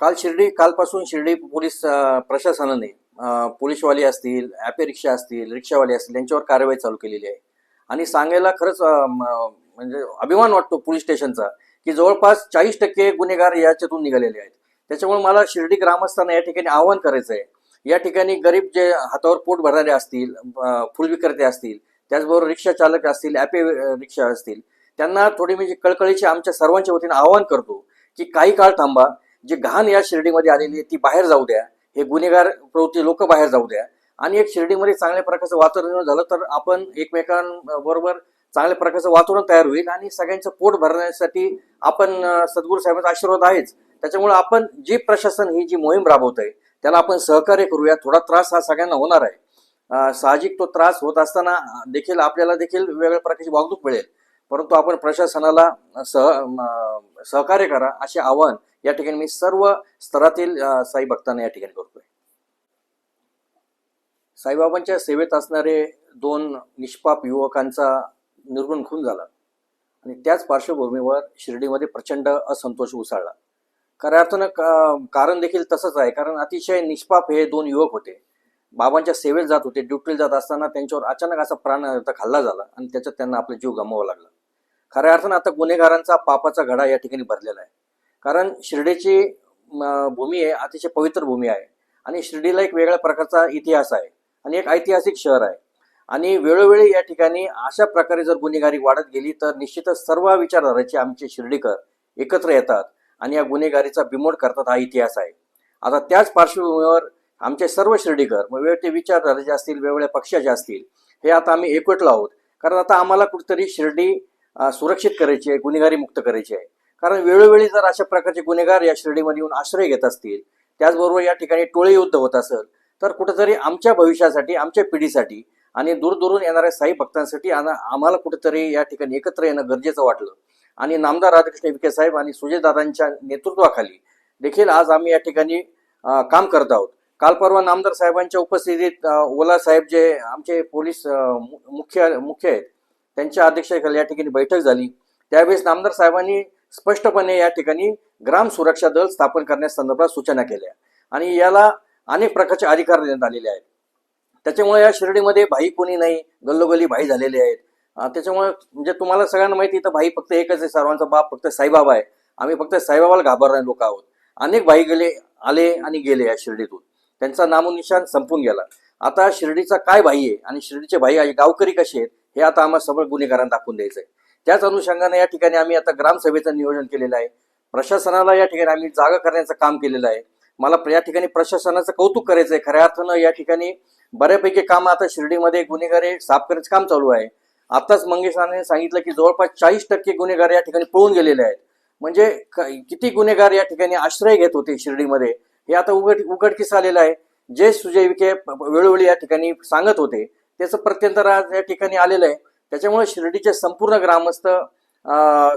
काल शिर्डी कालपासून शिर्डी पोलीस प्रशासनाने पोलीसवाले असतील ॲपे रिक्षा असतील रिक्षावाले असतील यांच्यावर कारवाई चालू केलेली आहे. आणि सांगायला खरंच म्हणजे अभिमान वाटतो पोलीस स्टेशनचा की जवळपास चाळीस टक्के गुन्हेगार याच्यातून निघालेले आहेत. त्याच्यामुळे मला शिर्डी ग्रामस्थांना या ठिकाणी आवाहन करायचं आहे. या ठिकाणी गरीब जे हातावर पोट भरणारे असतील फुल विक्रेते असतील त्याचबरोबर रिक्षा चालक असतील ॲपे रिक्षा असतील त्यांना थोडी म्हणजे कळकळीची आमच्या सर्वांच्या वतीने आवाहन करतो की काही काळ थांबा जी घाण या शिर्डीमध्ये आलेली आहे ती बाहेर जाऊ द्या. हे गुन्हेगार प्रवृत्ती लोक बाहेर जाऊ द्या. आणि एक शिर्डीमध्ये चांगल्या प्रकारचं वातावरण झालं तर आपण एकमेकांबरोबर चांगल्या प्रकारचं वातावरण तयार होईल आणि सगळ्यांचं पोट भरण्यासाठी आपण सद्गुरू साहेबांचा आशीर्वाद आहेच. त्याच्यामुळे आपण जी प्रशासन ही जी मोहीम राबवत आहे त्याला आपण सहकार्य करूया. थोडा त्रास हा सगळ्यांना होणार आहे. साहजिक तो त्रास होत असताना देखील आपल्याला देखील वेगवेगळ्या प्रकारची वागणूक मिळेल. परंतु आपण प्रशासनाला सह सहकार्य करा असे आवाहन या ठिकाणी मी सर्व स्तरातील साई भक्तांना या ठिकाणी करतोय. साईबाबांच्या सेवेत असणारे दोन निष्पाप युवकांचा निर्गुण खून झाला आणि त्याच पार्श्वभूमीवर शिर्डीमध्ये प्रचंड असंतोष उसळला. खऱ्या अर्थानं का- कारण देखील तसंच आहे. कारण अतिशय निष्पाप हे दोन युवक होते. बाबांच्या सेवेत जात होते ड्युटीला जात असताना त्यांच्यावर अचानक असा प्राण हल्ला झाला आणि त्याच्यात त्यांना आपला जीव गमवावा लागला. खऱ्या अर्थानं आता गुन्हेगारांचा पापाचा घडा या ठिकाणी भरलेला आहे. कारण शिर्डीची भूमी आहे अतिशय पवित्र भूमी आहे. आणि शिर्डीला एक वेगळ्या प्रकारचा इतिहास आहे आणि एक ऐतिहासिक शहर आहे. आणि वेळोवेळी या ठिकाणी अशा प्रकारे जर गुन्हेगारी वाढत गेली तर निश्चितच सर्व विचारधाराचे आमचे शिर्डीकर एकत्र येतात आणि या गुन्हेगारीचा बिमोड करतात हा इतिहास आहे. आता त्याच पार्श्वभूमीवर आमचे सर्व शिर्डीकर मग वेगवेगळे विचारधाराचे असतील वेगवेगळ्या पक्षाचे असतील हे आता आम्ही एकवटलो आहोत. कारण आता आम्हाला कुठेतरी शिर्डी सुरक्षित करायची आहे गुन्हेगारी मुक्त करायची आहे. कारण वेळोवेळी जर अशा प्रकारचे गुन्हेगार या श्रेणीमध्ये येऊन आश्रय घेत असतील त्याचबरोबर या ठिकाणी टोळे युद्ध होत असेल तर कुठेतरी आमच्या भविष्यासाठी आमच्या पिढीसाठी आणि दूरदूरून येणाऱ्या साई भक्तांसाठी आम्हाला कुठेतरी या ठिकाणी एकत्र येणं गरजेचं वाटलं. आणि नामदार राधाकृष्ण विखे साहेब आणि सुजयदादांच्या नेतृत्वाखाली देखील आज आम्ही या ठिकाणी काम करत आहोत. काल परवा नामदार साहेबांच्या उपस्थितीत ओला साहेब जे आमचे पोलीस मु- मुख्य मुख्य आहेत त्यांच्या अध्यक्षतेखाली या ठिकाणी बैठक झाली. त्यावेळेस नामदार साहेबांनी स्पष्टपणे या ठिकाणी ग्राम सुरक्षा दल स्थापन करण्यासंदर्भात सूचना केल्या आणि याला अनेक प्रकारचे अधिकार देण्यात आलेले आहेत. त्याच्यामुळे या शिर्डीमध्ये भाई कोणी नाही गल्लोगल्ली भाई झालेले आहेत. त्याच्यामुळे म्हणजे तुम्हाला सगळ्यांना माहिती तर इथं भाई फक्त एकच आहे सर्वांचा बाप फक्त साईबाबा आहे. आम्ही फक्त साईबाबाला घाबरणारे लोक आहोत. अनेक भाई गेले आले आणि गेले या शिर्डीतून. त्यांचा नामोनिशान संपून गेला. आता शिर्डीचा काय भाई आहे आणि शिर्डीचे भाई आहे गावकरी कसे आहेत हे आता आम्हाला सगळं गुन्हेगारांना दाखवून द्यायचं आहे त्याच अनुषंगाने या ठिकाणी आम्ही आता ग्रामसभेचं नियोजन केलेलं आहे. प्रशासनाला या ठिकाणी आम्ही जागा करण्याचं काम केलेलं आहे. मला या ठिकाणी प्रशासनाचं कौतुक करायचं आहे खऱ्या अर्थानं या ठिकाणी बऱ्यापैकी काम आता शिर्डीमध्ये गुन्हेगारी साफ करायचं काम चालू आहे. आताच मंगेश नानांनी सांगितलं की जवळपास चाळीस टक्के गुन्हेगार या ठिकाणी पळून गेलेले आहेत. म्हणजे किती गुन्हेगार या ठिकाणी आश्रय घेत होते शिर्डीमध्ये हे आता उघड उघडकीस आलेलं आहे. जे सुजय विखे वेळोवेळी या ठिकाणी सांगत होते त्याचं प्रत्यंतर आज या ठिकाणी आलेलं आहे. त्याच्यामुळे शिर्डीचे संपूर्ण ग्रामस्थ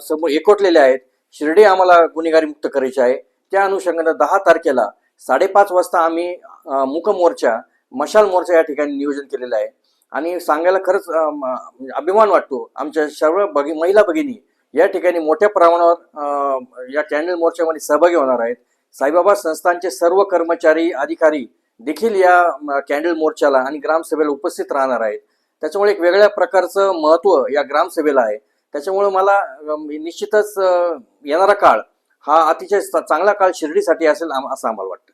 समोर एकवटलेले आहेत. शिर्डी आम्हाला गुन्हेगारी मुक्त करायची आहे. त्या अनुषंगानं दहा तारखेला साडेपाच वाजता आम्ही अं, मूक मोर्चा मशाल मोर्चा या ठिकाणी नियोजन केलेलं आहे. आणि सांगायला खरंच म्हणजे अभिमान वाटतो. आमच्या सर्व बगी महिला भगिनी या ठिकाणी मोठ्या प्रमाणावर या कॅन्डल मोर्चामध्ये सहभागी होणार आहेत. साईबाबा संस्थांचे सर्व कर्मचारी अधिकारी देखील या कॅन्डल मोर्चाला आणि ग्रामसभेला उपस्थित राहणार आहेत. त्याच्यामुळे एक वेगळ्या प्रकारचं महत्त्व या ग्रामसभेला आहे. त्याच्यामुळे मला निश्चितच येणारा काळ हा अतिशय चांगला काळ शिर्डीसाठी असेल असं आम्हाला वाटतं.